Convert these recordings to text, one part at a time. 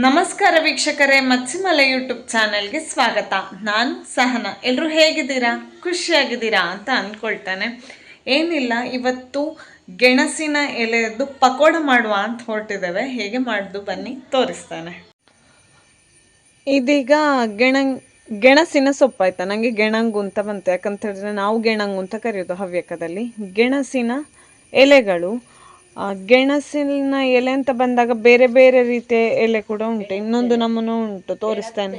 ನಮಸ್ಕಾರ ವೀಕ್ಷಕರೇ ಮತ್ಸಿಮಲೆ ಯೂಟ್ಯೂಬ್ ಚಾನೆಲ್ಗೆ ಸ್ವಾಗತ. ನಾನು ಸಹನ. ಎಲ್ಲರೂ ಹೇಗಿದ್ದೀರಾ? ಖುಷಿಯಾಗಿದ್ದೀರಾ ಅಂತ ಅಂದ್ಕೊಳ್ತಾನೆ. ಏನಿಲ್ಲ, ಇವತ್ತು ಗೆಣಸಿನ ಎಲೆಯದ್ದು ಪಕೋಡ ಮಾಡುವ ಅಂತ ಹೊರಟಿದ್ದೇವೆ. ಹೇಗೆ ಮಾಡೋದು ಬನ್ನಿ, ತೋರಿಸ್ತಾನೆ. ಇದೀಗ ಗೆಣ, ಗೆಣಸಿನ ಸೊಪ್ಪು ನನಗೆ ಗೆಣಂಗು ಅಂತ ಬಂತು. ಯಾಕಂತ ಹೇಳಿದ್ರೆ ನಾವು ಗೆಣಂಗು ಅಂತ ಕರೆಯೋದು ಹವ್ಯಕದಲ್ಲಿ. ಗೆಣಸಿನ ಎಲೆಗಳು ಗೆಣಸಿನ ಎಲೆ ಅಂತ ಬಂದಾಗ ಬೇರೆ ಬೇರೆ ರೀತಿಯ ಎಲೆ ಕೂಡ ಉಂಟು. ಇನ್ನೊಂದು ನಮ್ಮನ್ನು ಉಂಟು, ತೋರಿಸ್ತೇನೆ.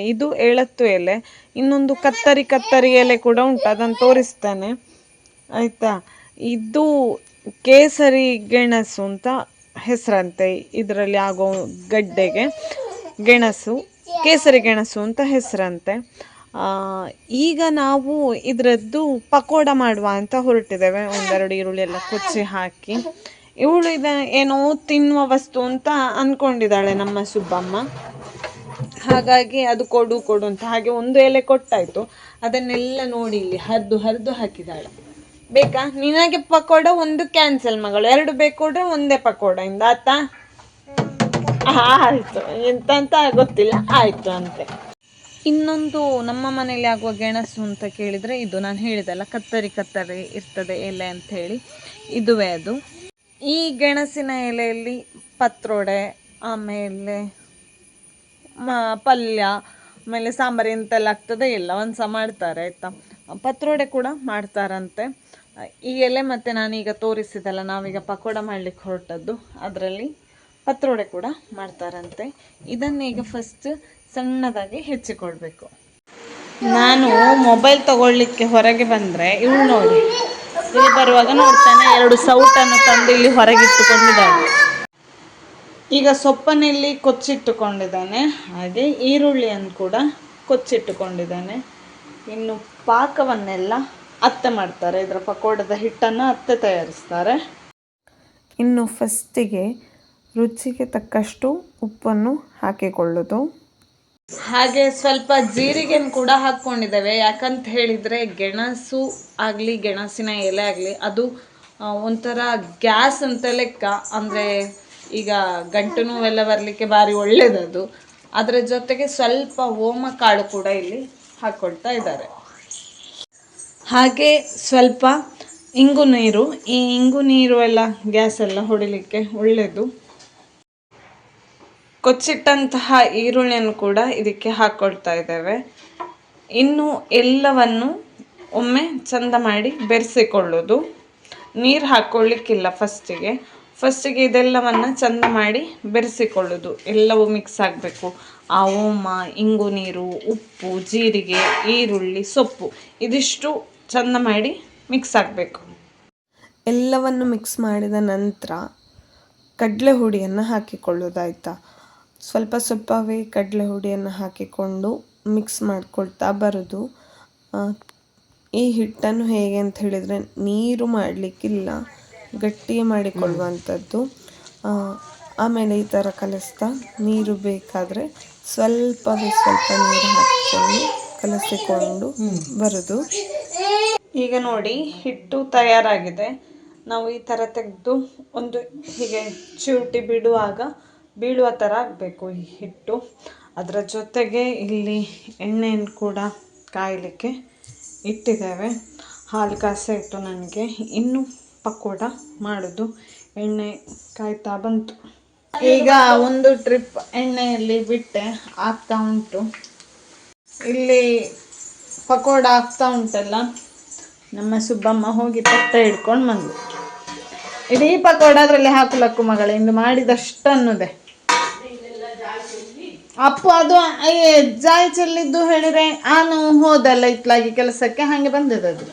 ಇದು ಎಳತ್ತು ಎಲೆ. ಇನ್ನೊಂದು ಕತ್ತರಿ ಕತ್ತರಿ ಎಲೆ ಕೂಡ ಉಂಟು, ಅದನ್ನು ತೋರಿಸ್ತೇನೆ. ಆಯ್ತಾ? ಇದು ಕೇಸರಿ ಗೆಣಸು ಅಂತ ಹೆಸರಂತೆ, ಇದರಲ್ಲಿ ಆಗೋ ಗಡ್ಡೆಗೆ. ಗೆಣಸು, ಕೇಸರಿ ಗೆಣಸು ಅಂತ ಹೆಸರಂತೆ. ಈಗ ನಾವು ಇದರದ್ದು ಪಕೋಡ ಮಾಡುವ ಅಂತ ಹೊರಟಿದ್ದೇವೆ. ಒಂದೆರಡು ಈರುಳ್ಳಿ ಎಲ್ಲ ಕೊಚ್ಚಿ ಹಾಕಿ. ಇವಳು ಇದ ಏನೋ ತಿನ್ನುವ ವಸ್ತು ಅಂತ ಅಂದ್ಕೊಂಡಿದ್ದಾಳೆ ನಮ್ಮ ಸುಬ್ಬಮ್ಮ. ಹಾಗಾಗಿ ಅದು ಕೊಡು ಕೊಡು ಅಂತ ಹಾಗೆ ಒಂದು ಎಲೆ ಕೊಟ್ಟಾಯಿತು. ಅದನ್ನೆಲ್ಲ ನೋಡಿ ಇಲ್ಲಿ ಹರಿದು ಹರಿದು ಹಾಕಿದಾಳೆ ಬೇಕಾ? ನಿನಗೆ ಪಕೋಡ ಒಂದು ಕ್ಯಾನ್ಸಲ್ ಮಗಳು. ಎರಡು ಬೇಕೋಡ್ರೆ ಒಂದೇ ಪಕೋಡ ಇಂದ, ಆಯ್ತಾ? ಆಯಿತು. ಎಂತ ಗೊತ್ತಿಲ್ಲ. ಆಯಿತು ಅಂತೆ. ಇನ್ನೊಂದು ನಮ್ಮ ಮನೆಯಲ್ಲಿ ಆಗುವ ಗೆಣಸು ಅಂತ ಕೇಳಿದರೆ ಇದು ನಾನು ಹೇಳಿದಲ್ಲ ಕತ್ತರಿ ಕತ್ತರಿ ಇರ್ತದೆ ಎಲೆ ಅಂಥೇಳಿ ಇದುವೇ ಅದು. ಈ ಗೆಣಸಿನ ಎಲೆಯಲ್ಲಿ ಪತ್ರೊಡೆ, ಆಮೇಲೆ ಪಲ್ಯ, ಆಮೇಲೆ ಸಾಂಬಾರು ಎಂತೆಲ್ಲ ಆಗ್ತದೆ ಎಲ್ಲ ಒಂದು ಸಹ ಮಾಡ್ತಾರೆ, ಆಯಿತಾ? ಪತ್ರೊಡೆ ಕೂಡ ಮಾಡ್ತಾರಂತೆ. ಈ ಎಲೆ ಮತ್ತು ನಾನೀಗ ತೋರಿಸಿದಲ್ಲ, ನಾವೀಗ ಪಕೋಡ ಮಾಡಲಿಕ್ಕೆ ಹೊರಟದ್ದು. ಅದರಲ್ಲಿ ಪತ್ರೊಡೆ ಕೂಡ ಮಾಡ್ತಾರಂತೆ. ಇದನ್ನೀಗ ಫಸ್ಟ್ ಸಣ್ಣದಾಗಿ ಹೆಚ್ಚಿಕೊಳ್ಬೇಕು ನಾನು ಮೊಬೈಲ್ ತಗೊಳ್ಳಿಕ್ಕೆ ಹೊರಗೆ ಬಂದರೆ ಇವಳು ನೋಡಿ. ಇಲ್ಲಿ ಬರುವಾಗ ನೋಡ್ತಾನೆ ಎರಡು ಸೌಟನ್ನು ತಂದು ಇಲ್ಲಿ ಹೊರಗಿಟ್ಟುಕೊಂಡಿದ್ದಾನೆ ಈಗ ಸೊಪ್ಪನಲ್ಲಿ ಕೊಚ್ಚಿಟ್ಟುಕೊಂಡಿದ್ದಾನೆ. ಹಾಗೆ ಈರುಳ್ಳಿಯನ್ನು ಕೂಡ ಕೊಚ್ಚಿಟ್ಟುಕೊಂಡಿದ್ದಾನೆ. ಇನ್ನು ಪಾಕವನ್ನೆಲ್ಲ ಅತ್ತೆ ಮಾಡ್ತಾರೆ. ಇದರ ಪಕೋಡದ ಹಿಟ್ಟನ್ನು ಅತ್ತೆ ತಯಾರಿಸ್ತಾರೆ. ಇನ್ನು ಫಸ್ಟಿಗೆ ರುಚಿಗೆ ತಕ್ಕಷ್ಟು ಉಪ್ಪನ್ನು ಹಾಕಿಕೊಳ್ಳೋದು. ಹಾಗೆ ಸ್ವಲ್ಪ ಜೀರಿಗೆನ ಕೂಡ ಹಾಕ್ಕೊಂಡಿದ್ದೇವೆ. ಯಾಕಂತ ಹೇಳಿದರೆ ಗೆಣಸು ಆಗಲಿ, ಗೆಣಸಿನ ಎಲೆ ಆಗಲಿ, ಅದು ಒಂಥರ ಗ್ಯಾಸ್ ಅಂತ ಲೆಕ್ಕ. ಅಂದರೆ ಈಗ ಗಂಟು ನೋವೆಲ್ಲ ಬರಲಿಕ್ಕೆ ಭಾರಿ ಒಳ್ಳೆಯದದು ಅದರ ಜೊತೆಗೆ ಸ್ವಲ್ಪ ಓಮ ಕಾಳು ಕೂಡ ಇಲ್ಲಿ ಹಾಕ್ಕೊಳ್ತಾ ಇದ್ದಾರೆ. ಹಾಗೆ ಸ್ವಲ್ಪ ಇಂಗು ನೀರು. ಈ ಇಂಗು ನೀರು ಎಲ್ಲ ಗ್ಯಾಸ್ ಎಲ್ಲ ಹೊಡಿಲಿಕ್ಕೆ ಒಳ್ಳೆಯದು ಕೊಚ್ಚಿಟ್ಟಂತಹ ಈರುಳ್ಳಿಯನ್ನು ಕೂಡ ಇದಕ್ಕೆ ಹಾಕ್ಕೊಳ್ತಾ ಇದ್ದೇವೆ. ಇನ್ನು ಎಲ್ಲವನ್ನು ಒಮ್ಮೆ ಚಂದ ಮಾಡಿ ಬೆರೆಸಿಕೊಳ್ಳೋದು. ನೀರು ಹಾಕ್ಕೊಳ್ಳಿಕ್ಕಿಲ್ಲ ಫಸ್ಟಿಗೆ ಫಸ್ಟಿಗೆ ಇದೆಲ್ಲವನ್ನು ಚಂದ ಮಾಡಿ ಬೆರೆಸಿಕೊಳ್ಳೋದು. ಎಲ್ಲವೂ ಮಿಕ್ಸ್ ಆಗಬೇಕು. ಆ ಓಮ ಇಂಗು ನೀರು, ಉಪ್ಪು, ಜೀರಿಗೆ, ಈರುಳ್ಳಿ, ಸೊಪ್ಪು ಇದಿಷ್ಟು ಚಂದ ಮಾಡಿ ಮಿಕ್ಸ್ ಆಗಬೇಕು. ಎಲ್ಲವನ್ನು ಮಿಕ್ಸ್ ಮಾಡಿದ ನಂತರ ಕಡಲೆ ಹುಡಿಯನ್ನು ಹಾಕಿಕೊಳ್ಳೋದಾಯ್ತಾ? ಸ್ವಲ್ಪ ಸ್ವಲ್ಪವೇ ಕಡಲೆ ಹುಡಿಯನ್ನು ಹಾಕಿಕೊಂಡು ಮಿಕ್ಸ್ ಮಾಡಿಕೊಳ್ತಾ ಬರೋದು. ಈ ಹಿಟ್ಟನ್ನು ಹೇಗೆ ಅಂತ ಹೇಳಿದರೆ ನೀರು ಮಾಡಲಿಕ್ಕಿಲ್ಲ, ಗಟ್ಟಿ ಮಾಡಿಕೊಳ್ಳುವಂಥದ್ದು. ಆಮೇಲೆ ಈ ಥರ ಕಲಿಸ್ತಾ ನೀರು ಬೇಕಾದರೆ ಸ್ವಲ್ಪವೇ ಸ್ವಲ್ಪ ನೀರು ಹಾಕಿಕೊಂಡು ಕಲಸಿಕೊಂಡು ಬರೋದು. ಈಗ ನೋಡಿ, ಹಿಟ್ಟು ತಯಾರಾಗಿದೆ. ನಾವು ಈ ಥರ ತೆಗೆದು ಒಂದು ಹೀಗೆ ಚಿವುಟಿ ಬಿಡುವಾಗ ಬೀಳುವ ಥರ ಆಗಬೇಕು ಈ ಹಿಟ್ಟು. ಅದರ ಜೊತೆಗೆ ಇಲ್ಲಿ ಎಣ್ಣೆಯನ್ನು ಕೂಡ ಕಾಯಲಿಕ್ಕೆ ಇಟ್ಟಿದ್ದೇವೆ. ಹಾಲು ಇಟ್ಟು ನನಗೆ ಇನ್ನು ಪಕೋಡ ಮಾಡೋದು. ಎಣ್ಣೆ ಕಾಯ್ತಾ ಬಂತು. ಈಗ ಒಂದು ಟ್ರಿಪ್ ಎಣ್ಣೆಯಲ್ಲಿ ಬಿಟ್ಟೆ, ಆಗ್ತಾ ಉಂಟು. ಇಲ್ಲಿ ಪಕೋಡ ಆಗ್ತಾ ಉಂಟಲ್ಲ, ನಮ್ಮ ಸುಬ್ಬಮ್ಮ ಹೋಗಿ ಪತ್ತ ಹಿಡ್ಕೊಂಡು ಬಂದ್ವಿ ಇಡೀ ಪಕೋಡ ಅದರಲ್ಲಿ ಹಾಕಲಕ್ಕು ಮಗಳೇ, ಇಂದು ಮಾಡಿದಷ್ಟು ಅನ್ನೋದೆ ಅಪ್ಪು, ಅದು ಅಯ್ಯೇ ಜಾಯಿ ಚೆಲ್ಲಿದ್ದು ಹೇಳಿದ್ರೆ ನಾನು ಹೋದಲ್ಲ ಇತ್ಲಾಗಿ ಕೆಲಸಕ್ಕೆ, ಹಾಗೆ ಬಂದದ್ದು.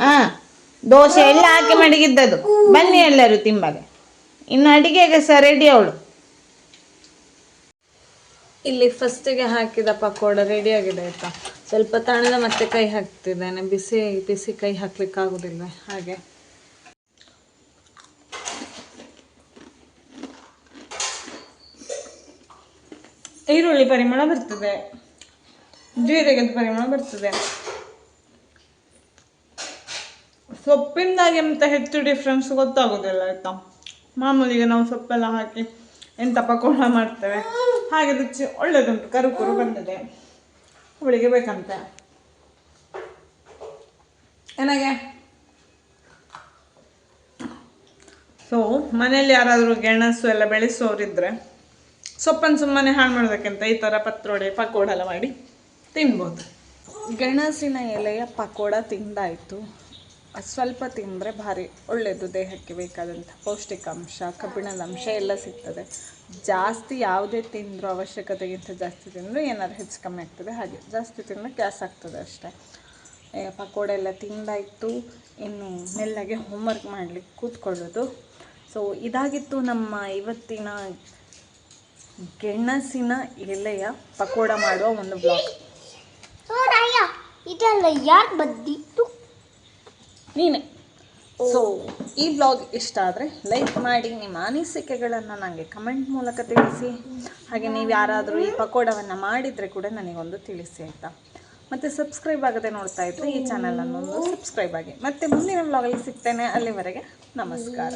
ಹಾ ದೋಸೆ ಎಲ್ಲ ಹಾಕಿ ಮಡಗಿದ್ದದು. ಬನ್ನಿ ಎಲ್ಲರೂ ತಿಂಬಾಗೆ. ಇನ್ನು ಅಡಿಗೆಗೆ ಸಹ ರೆಡಿ ಅವಳು. ಇಲ್ಲಿ ಫಸ್ಟಿಗೆ ಹಾಕಿದ ಪಕೋಡ ರೆಡಿ ಆಗಿದೆ ಆಯ್ತಾ? ಸ್ವಲ್ಪ ತಣ್ಣದ ಮತ್ತೆ ಕೈ ಹಾಕ್ತಿದ್ದೇನೆ. ಬಿಸಿ ಬಿಸಿ ಕೈ ಹಾಕ್ಲಿಕ್ಕೆ ಆಗುದಿಲ್ಲ ಹಾಗೆ. ಈರುಳ್ಳಿ ಪರಿಮಳ ಬರ್ತದೆ. ಜೀರಿಗೆದ ಪರಿಮಳ ಬರ್ತದೆ. ಸೊಪ್ಪಿಂದಾಗಿ ಎಂತ ಹೆಚ್ಚು ಡಿಫ್ರೆನ್ಸ್ ಗೊತ್ತಾಗೋದಿಲ್ಲ ಆಯ್ತಾ? ಮಾಮೂಲಿಗೆ ನಾವು ಸೊಪ್ಪೆಲ್ಲ ಹಾಕಿ ಎಂತ ಪಕೋಡ ಮಾಡ್ತೇವೆ. ಹಾಗೆ ರುಚಿ ಒಳ್ಳೆದುಂಟು ಕರು ಕುರು ಬಂದಿದೆ. ಅವಳಿಗೆ ಬೇಕಂತೆ. ಏನಾಗೆ ಸೊ ಮನೆಯಲ್ಲಿ ಯಾರಾದರೂ ಗೆಣಸು ಎಲ್ಲ ಬೆಳೆಸೋರಿದ್ರೆ ಸೊಪ್ಪನ್ನು ಸುಮ್ಮನೆ ಹಾಳು ಮಾಡೋದಕ್ಕಿಂತ ಈ ಥರ ಪತ್ರೊಡೆ ಪಕೋಡ ಎಲ್ಲ ಮಾಡಿ ತಿನ್ಬೋದು. ಗೆಣಸಿನ ಎಲೆಯ ಪಕೋಡ ತಿಂದಾಯಿತು. ಸ್ವಲ್ಪ ತಿಂದರೆ ಭಾರಿ ಒಳ್ಳೆಯದು ದೇಹಕ್ಕೆ ಬೇಕಾದಂಥ ಪೌಷ್ಟಿಕಾಂಶ ಕಬ್ಬಿಣದ ಅಂಶ ಎಲ್ಲ ಸಿಗ್ತದೆ. ಜಾಸ್ತಿ ಯಾವುದೇ ತಿಂದರೂ ಅವಶ್ಯಕತೆಗಿಂತ ಜಾಸ್ತಿ ತಿಂದರೂ ಏನಾದ್ರು ಹೆಚ್ಚು ಕಮ್ಮಿ ಆಗ್ತದೆ. ಹಾಗೆ ಜಾಸ್ತಿ ತಿಂದರೆ ಗ್ಯಾಸ್ ಆಗ್ತದೆ ಅಷ್ಟೇ. ಪಕೋಡ ಎಲ್ಲ ತಿಂದಾಯಿತು. ಇನ್ನು ಮೆಲ್ಲಗೆ ಹೋಮ್ವರ್ಕ್ ಮಾಡಲಿಕ್ಕೆ ಕೂತ್ಕೊಳ್ಳೋದು. ಸೊ ಇದಾಗಿತ್ತು ನಮ್ಮ ಇವತ್ತಿನ ಗೆಣಸಿನ ಎಲೆಯ ಪಕೋಡ ಮಾಡುವ ಒಂದು ಬ್ಲಾಗ್ ಇದೆಲ್ಲ ಯಾರು ಬಂದಿತ್ತು ನೀನೆ. ಸೊ ಈ ಬ್ಲಾಗ್ ಇಷ್ಟ ಆದರೆ ಲೈಕ್ ಮಾಡಿ ನಿಮ್ಮ ಅನಿಸಿಕೆಗಳನ್ನು ನನಗೆ ಕಮೆಂಟ್ ಮೂಲಕ ತಿಳಿಸಿ. ಹಾಗೆ ನೀವು ಯಾರಾದರೂ ಈ ಪಕೋಡವನ್ನು ಮಾಡಿದರೆ ಕೂಡ ನನಗೊಂದು ತಿಳಿಸಿ ಆಯಿತಾ? ಮತ್ತು ಸಬ್ಸ್ಕ್ರೈಬ್ ಆಗದೆ ನೋಡ್ತಾ ಇದ್ದರೆ ಈ ಚಾನಲನ್ನು ಒಂದು ಸಬ್ಸ್ಕ್ರೈಬ್ ಆಗಿ. ಮತ್ತು ಮುಂದಿನ ಬ್ಲಾಗಲ್ಲಿ ಸಿಗ್ತೇನೆ. ಅಲ್ಲಿವರೆಗೆ ನಮಸ್ಕಾರ.